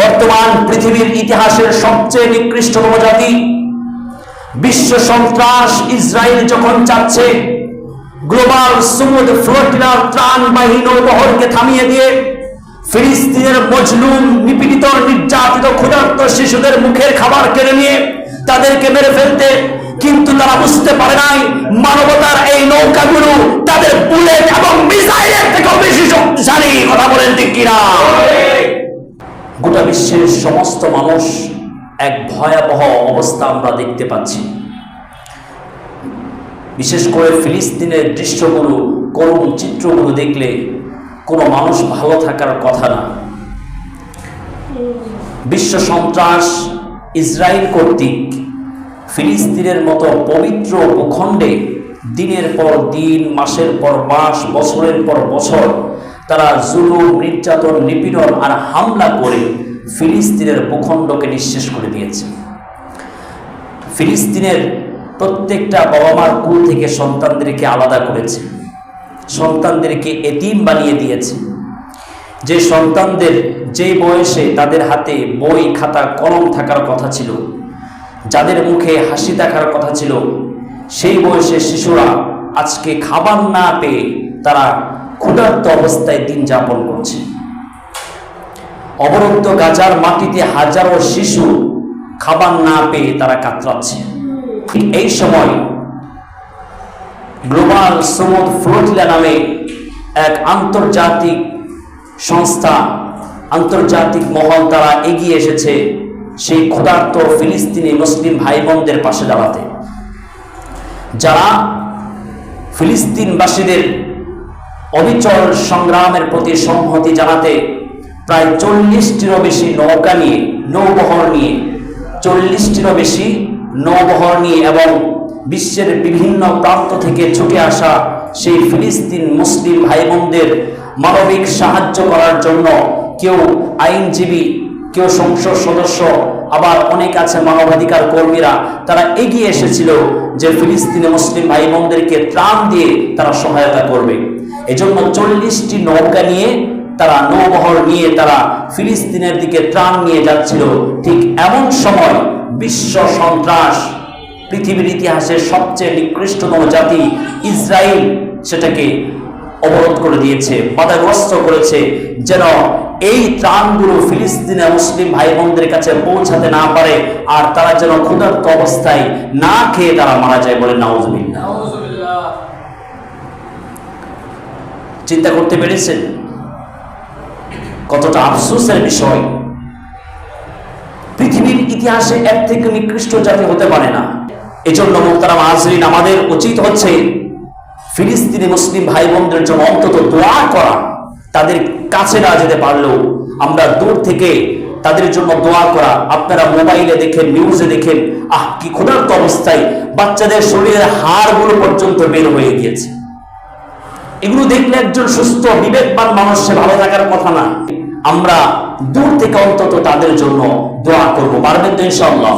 বর্তমান পৃথিবীর ইতিহাসের সবচেয়ে নিকৃষ্টতম জাতি। বিশ্ব সন্ত্রাস ইসরায়েল যখন চাচ্ছে, গ্লোবাল সমুদ ফ্লোটিলার ত্রাণ বাহিনী নৌবহরকে থামিয়ে দিয়ে ফিলিস্তিনের মজলুম, নিপীড়িত, নির্যাতিত, ক্ষুধার্ত শিশুদের মুখের খাবার কেড়ে নিয়ে তাদেরকে মেরে ফেলতে, কিন্তু তারা বুঝতে পারে নাই মানবতার এই নৌকাগুলো তাদের বুলেট এবং মিসাইলের থেকেও বেশি গোটা বিশ্বের সমস্ত মানুষ এক ভয়াবহ অবস্থা আমরা দেখতে পাচ্ছি। বিশেষ করে ফিলিস্তিনের দৃশ্যগুলো, করুণ চিত্রগুলো দেখলে কোনো মানুষ ভালো থাকার কথা না। বিশ্ব সন্ত্রাস ইসরায়েল কর্তৃক ফিলিস্তিনের মতো পবিত্র ভূখণ্ডে দিনের পর দিন, মাসের পর মাস, বছরের পর বছর তারা জুলুম, নির্যাতন, নিপীড়ন আর হামলা করে ফিলিস্তিনের ভূখণ্ডকে নিঃশেষ করে দিয়েছে। ফিলিস্তিনের প্রত্যেকটা বাবা মার কুল থেকে সন্তানদেরকে আলাদা করেছে। সন্তানদেরকে এতিম বানিয়ে দিয়েছে। যে সন্তানদের যে বয়সে তাদের হাতে বই, খাতা, কলম থাকার কথা ছিল, যাদের মুখে হাসি দেখার কথা ছিল, সেই বয়সে শিশুরা আজকে খাবার না পেয়ে তারা ক্ষুধার্ত অবস্থায় দিন যাপন করছে। অবরুদ্ধ গাজার মাটিতে হাজারো শিশু খাবার না পেয়ে তারা কাতরাচ্ছে। এই সময় গ্লোবাল সমুদ ফ্লোটিলা নামে এক আন্তর্জাতিক সংস্থা, আন্তর্জাতিক মহল তারা এগিয়ে এসেছে সেই ক্ষুধার্ত ফিলিস্তিনি মুসলিম ভাই বোনদের পাশে দাঁড়াতে। যারা ফিলিস্তিনবাসীদের অবিচল সংগ্রামের প্রতি সংহতি জানাতে প্রায় চল্লিশটিরও বেশি নৌকা নিয়ে, নৌবহর নিয়ে, চল্লিশটিরও বেশি নৌবহর নিয়ে এবং বিশ্বের বিভিন্ন প্রান্ত থেকে ছুটে আসা সেই ফিলিস্তিন মুসলিম ভাই বোনদের মানবিক সাহায্য করার জন্য কেউ আইনজীবী, কেউ সংসদ সদস্য, আবার অনেক আছে মানবাধিকার কর্মীরা, তারা এগিয়ে এসেছিল যে ফিলিস্তিনে মুসলিম ভাই বোনদেরকে ত্রাণ দিয়ে তারা সহায়তা করবে। এজন্য চল্লিশটি নৌকা নিয়ে তারা নৌবহর নিয়ে তারা ফিলিস্তিনের দিকে ত্রাণ নিয়ে যাচ্ছিল। ঠিক এমন সময় বিশ্ব সন্ত্রাস, পৃথিবীর ইতিহাসের সবচেয়ে নিকৃষ্টতম জাতি ইসরায়েল সেটাকে অবরোধ করে দিয়েছে, বাধাগ্রস্ত করেছে যেন এই ত্রাণগুলো ফিলিস্তিনের মুসলিম ভাই বোনদের কাছে পৌঁছাতে না পারে আর তারা যেন ক্ষুধার্ত অবস্থায় না খেয়ে তারা মারা যায় বলে নাউজবিল্লাহ। চিন্তা করতে পেরেছেন? কতটা আফসোসের বিষয়। পৃথিবীর ইতিহাসে এক থেকে নিকৃষ্ট জাতি হতে পারে না। এজন্য মোহতারাম আজরিন, আমাদের উচিত হচ্ছে ফিলিস্তিনি মুসলিম ভাই বোনদের জন্য অন্তত দোয়া করা। তাদের কাছে না যেতে পারলেও আমরা দূর থেকে তাদের জন্য দোয়া করা। আপনারা মোবাইলে দেখেন, নিউজে দেখেন, আহ, কি ক্ষুধার্ত অবস্থায় বাচ্চাদের শরীরের হাড়গুলো পর্যন্ত বের হয়ে গিয়েছে। এগুলো দেখলে একজন সুস্থ, বিবেকবান মানুষ, সে ভালো থাকার কথা না। আমরা দূর থেকে অন্তত তাদের জন্য দোয়া করব। পারবেন তো ইনশাআল্লাহ?